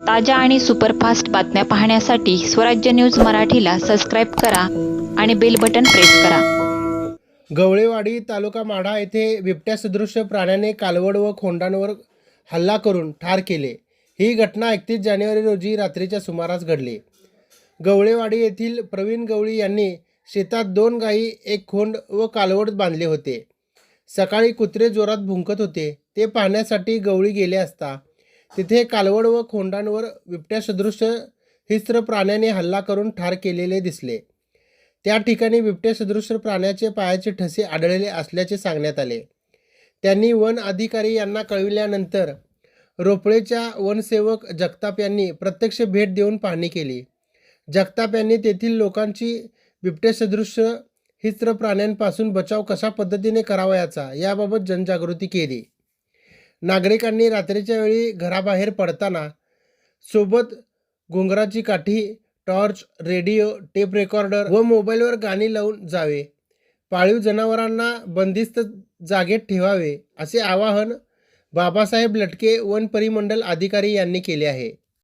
ताज्या आणि सुपरफास्ट बातम्या पाहण्यासाठी स्वराज्य न्यूज मराठीला सबस्क्राईब करा आणि बेल बटन प्रेस करा. गवळेवाडी तालुका माढा येथे बिबट्या सदृश्य प्राण्याने कालवड व खोंडांवर हल्ला करून ठार केले. ही घटना एकतीस जानेवारी रोजी रात्रीच्या सुमारास घडली. गवळेवाडी येथील प्रवीण गवळी यांनी शेतात दोन गायी एक खोंड व कालवड बांधले होते. सकाळी कुत्रे जोरात भुंकत होते. ते पाहण्यासाठी गवळी गेले असता तिथे कालवड व खोंडांवर बिबट्या सदृश्य हिस्त्र प्राण्याने हल्ला करून ठार केलेले दिसले. त्या ठिकाणी बिबट्या सदृश्य प्राण्याचे पायाचे ठसे आढळले असल्याचे सांगण्यात आले. त्यांनी वन अधिकारी यांना कळविल्यानंतर रोपळेच्या वनसेवक जगताप यांनी प्रत्यक्ष भेट देऊन पाहणी केली. जगताप यांनी तेथील लोकांची बिबट्या सदृश्य हिस्त्र प्राण्यांपासून बचाव कशा पद्धतीने करावा याचा याबाबत जनजागृती केली. नागरिकांनी रात्रीच्या वेळी घराबाहेर पडताना सोबत घुंगराची काठी टॉर्च रेडिओ टेप रेकॉर्डर व मोबाईलवर गाणी लावून जावे. पाळीव जनावरांना बंदिस्त जागेत ठेवावे असे आवाहन बाबासाहेब लटके वन परिमंडल अधिकारी यांनी केले आहे.